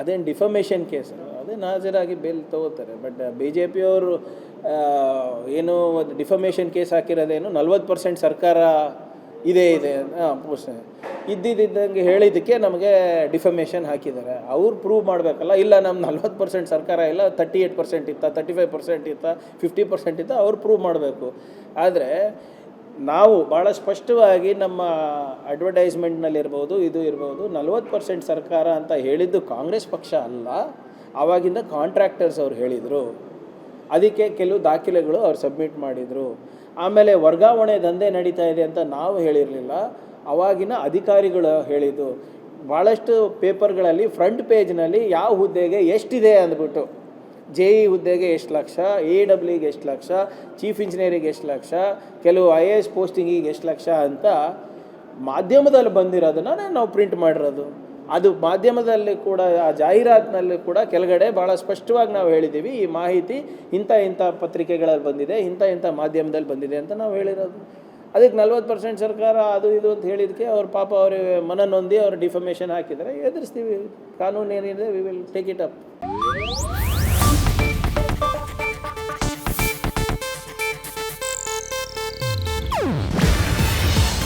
ಅದೇನು defamation case ಅದೇ ನಾಜರಾಗಿ ಬೇಲ್ ತಗೋತಾರೆ. ಬಟ್ ಬಿ ಜೆ ಪಿಯವರು ಏನು ಒಂದು ಡಿಫಮೇಷನ್ ಕೇಸ್ ಹಾಕಿರೋದೇನು ನಲ್ವತ್ತು ಪರ್ಸೆಂಟ್ ಸರ್ಕಾರ ಇದೆ ಇದೆ ಇದ್ದಿದ್ದಂಗೆ ಹೇಳಿದ್ದಕ್ಕೆ ನಮಗೆ ಡಿಫಮೇಷನ್ ಹಾಕಿದ್ದಾರೆ. ಅವ್ರು ಪ್ರೂವ್ ಮಾಡಬೇಕಲ್ಲ. ಇಲ್ಲ ನಮ್ಮ ನಲ್ವತ್ತು ಪರ್ಸೆಂಟ್ ಸರ್ಕಾರ ಇಲ್ಲ, ತರ್ಟಿ ಏಯ್ಟ್ ಪರ್ಸೆಂಟ್ ಇತ್ತ, ತರ್ಟಿ ಫೈವ್ ಪರ್ಸೆಂಟ್ ಇತ್ತ, ಫಿಫ್ಟಿ ಪರ್ಸೆಂಟ್ ಇತ್ತ, ಅವ್ರು ಪ್ರೂವ್ ಮಾಡಬೇಕು. ಆದರೆ ನಾವು ಭಾಳ ಸ್ಪಷ್ಟವಾಗಿ ನಮ್ಮ ಅಡ್ವರ್ಟೈಸ್ಮೆಂಟ್ನಲ್ಲಿರ್ಬೋದು ಇದು ಇರ್ಬೋದು, ನಲ್ವತ್ತು ಪರ್ಸೆಂಟ್ ಸರ್ಕಾರ ಅಂತ ಹೇಳಿದ್ದು ಕಾಂಗ್ರೆಸ್ ಪಕ್ಷ ಅಲ್ಲ. ಆವಾಗಿಂದ ಕಾಂಟ್ರಾಕ್ಟರ್ಸ್ ಅವ್ರು ಹೇಳಿದರು. ಅದಕ್ಕೆ ಕೆಲವು ದಾಖಲೆಗಳು ಅವ್ರು ಸಬ್ಮಿಟ್ ಮಾಡಿದರು. ಆಮೇಲೆ ವರ್ಗಾವಣೆ ದಂಧೆ ನಡೀತಾ ಇದೆ ಅಂತ ನಾವು ಹೇಳಿರಲಿಲ್ಲ. ಅವಾಗಿನ ಅಧಿಕಾರಿಗಳು ಹೇಳಿದ್ದು. ಭಾಳಷ್ಟು ಪೇಪರ್ಗಳಲ್ಲಿ ಫ್ರಂಟ್ ಪೇಜ್ನಲ್ಲಿ ಯಾವ ಹುದ್ದೆಗೆ ಎಷ್ಟಿದೆ ಅಂದ್ಬಿಟ್ಟು. ಜೆ ಇ ಹುದ್ದೆಗೆ ಎಷ್ಟು ಲಕ್ಷ ಎ ಡಬ್ಲ್ಯೂಗೆ ಎಷ್ಟು ಲಕ್ಷ ಚೀಫ್ ಇಂಜಿನಿಯರಿಗೆ ಎಷ್ಟು ಲಕ್ಷ, ಕೆಲವು ಐ ಎ ಎಸ್ ಪೋಸ್ಟಿಂಗಿಗೆ ಎಷ್ಟು ಲಕ್ಷ ಅಂತ ಮಾಧ್ಯಮದಲ್ಲಿ ಬಂದಿರೋದನ್ನ ನಾವು ಪ್ರಿಂಟ್ ಮಾಡಿರೋದು. ಅದು ಮಾಧ್ಯಮದಲ್ಲಿ ಕೂಡ, ಆ ಜಾಹೀರಾತಿನಲ್ಲಿ ಕೂಡ ಕೆಳಗಡೆ ಭಾಳ ಸ್ಪಷ್ಟವಾಗಿ ನಾವು ಹೇಳಿದ್ದೀವಿ, ಈ ಮಾಹಿತಿ ಇಂಥ ಇಂಥ ಪತ್ರಿಕೆಗಳಲ್ಲಿ ಬಂದಿದೆ, ಇಂಥ ಇಂಥ ಮಾಧ್ಯಮದಲ್ಲಿ ಬಂದಿದೆ ಅಂತ ನಾವು ಹೇಳಿರೋದು. ಅದಕ್ಕೆ ನಲ್ವತ್ತು ಪರ್ಸೆಂಟ್ ಸರ್ಕಾರ ಅದು ಇದು ಅಂತ ಹೇಳಿದಕ್ಕೆ ಅವ್ರ ಪಾಪ ಅವ್ರಿಗೆ ಮನನೊಂದಿ ಅವ್ರ ಡಿಫಮೇಷನ್ ಹಾಕಿದರೆ ಎದುರಿಸ್ತೀವಿ. ಕಾನೂನು ಏನಿದೆ we will take it up